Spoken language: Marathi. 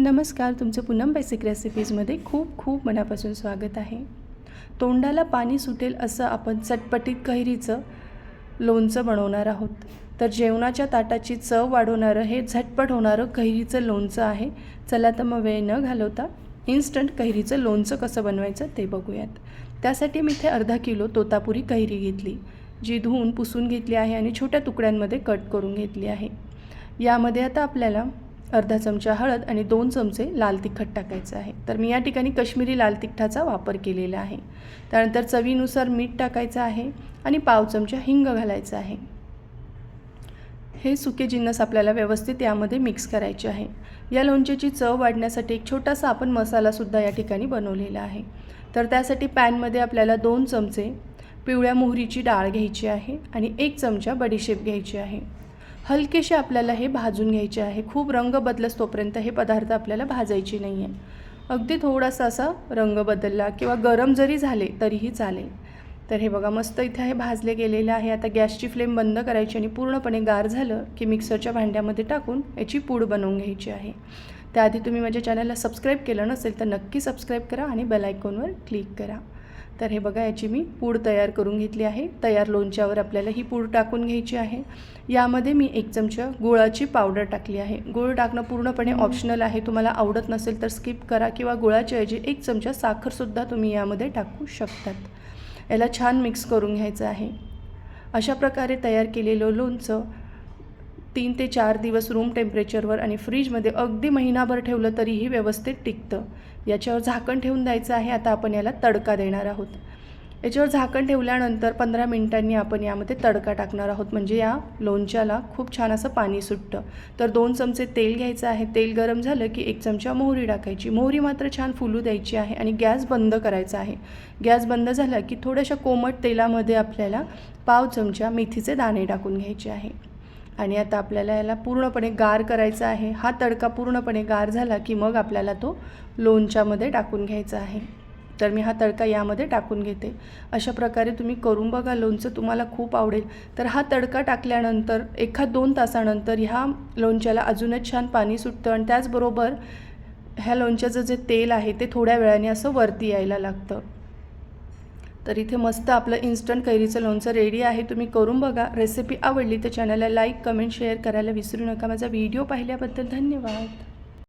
नमस्कार तुमचं पूनम बेसिक रेसिपीजमध्ये खूप खूप मनापासून स्वागत आहे. तोंडाला पाणी सुटेल असं आपण चटपटीत कैरीचं लोणचं बनवणार आहोत. तर जेवणाच्या ताटाची चव वाढवणारं हे झटपट होणारं कैरीचं लोणचं आहे. चला तर मग वेळ न घालवता इन्स्टंट कैरीचं लोणचं कसं बनवायचं ते बघूयात. त्यासाठी मी इथे अर्धा किलो तोतापुरी कैरी घेतली जी धुवून पुसून घेतली आहे आणि छोट्या तुकड्यांमध्ये कट करून घेतली आहे. यामध्ये आता आपल्याला अर्धा चमचा हळद आणि दोन चमचे लाल तिखट टाकायचं आहे. तर मी या ठिकाणी कश्मीरी लाल तिखटाचा वापर केलेला आहे. त्यानंतर चवीनुसार मीठ टाकायचं आहे आणि पाव चमचा हिंग घालायचं आहे. हे सुके जिन्नस आपल्याला व्यवस्थित यामध्ये मिक्स करायचे आहे. या लोणच्याची चव वाढण्यासाठी एक छोटासा आपण मसालासुद्धा या ठिकाणी बनवलेला आहे. तर त्यासाठी पॅनमध्ये आपल्याला दोन चमचे पिवळ्या मोहरीची डाळ घ्यायची आहे आणि एक चमचा बडीशेप घ्यायची आहे. हलकेसे आपल्याला हे भाजून घ्यायचे आहे. खूप रंग बदलस तोपर्यंत हे पदार्थ आपल्याला भाजायचे नाही आहे अगदी थोडासा असा रंग बदलला किंवा गरम जरी झाले तरीही चालेल. तर हे बघा मस्त इथे हे भाजले गेलेले आहे. आता गॅसची फ्लेम बंद करायची आणि पूर्णपणे गार झालं की मिक्सरच्या भांड्यामध्ये टाकून याची पूड बनवून घ्यायची आहे. त्याआधी तुम्ही माझ्या चॅनलला सबस्क्राईब केलं नसेल तर नक्की सबस्क्राईब करा आणि बेलायकॉनवर क्लिक करा. तर हे बघा याची मी पूड तयार करून घेतली आहे. तयार लोणच्यावर आपल्याला ही पूड टाकून घ्यायची आहे. यामध्ये मी एक चमचा गुळाची पावडर टाकली आहे. गुळ टाकणं पूर्णपणे ऑप्शनल आहे. तुम्हाला आवडत नसेल तर स्किप करा किंवा गुळाच्या ऐवजी एक चमचा साखरसुद्धा तुम्ही यामध्ये टाकू शकतात. याला छान मिक्स करून घ्यायचं आहे. अशा प्रकारे तयार केलेलं लोणचं तीन ते चार दिवस रूम टेम्परेचरवर आणि फ्रीजमध्ये अगदी महिनाभर ठेवलं तरीही व्यवस्थित टिकतं. याच्यावर झाकण ठेवून द्यायचं आहे आता आपण याला तडका देणार आहोत. याच्यावर झाकण ठेवल्यानंतर पंधरा मिनिटांनी आपण यामध्ये तडका टाकणार आहोत. म्हणजे या लोणच्याला खूप छान असं पाणी सुटतं. तर दोन चमचे तेल घ्यायचं आहे. तेल गरम झालं की एक चमचा मोहरी टाकायची. मोहरी मात्र छान फुलू द्यायची आहे आणि गॅस बंद करायचा आहे. गॅस बंद झाला की थोड्याशा कोमट तेलामध्ये आपल्याला पाव चमचा मेथीचे दाणे टाकून घ्यायचे आहे. आणि आता आपल्याला याला पूर्णपणे गार करायचा आहे. हा तडका पूर्णपणे गार झाला की मग आपल्याला तो लोणच्यामध्ये टाकून घ्यायचा आहे. तर मी हा तडका यामध्ये टाकून घेते. अशा प्रकारे तुम्ही करून बघा लोणचं तुम्हाला खूप आवडेल. तर हा तडका टाकल्यानंतर एखाद दोन तासानंतर ह्या लोणच्याला अजूनच छान पाणी सुटतं आणि त्याचबरोबर ह्या लोणच्याचं जे तेल आहे ते थोड्या वेळाने असं वरती यायला लागतं. तर इथे मस्त आपलं इन्स्टंट कैरीचं लोणचं रेडी आहे. तुम्ही करून बघा. रेसिपी आवडली तर चॅनलला लाईक कमेंट शेअर करायला विसरू नका. माझा व्हिडिओ पाहिल्याबद्दल धन्यवाद.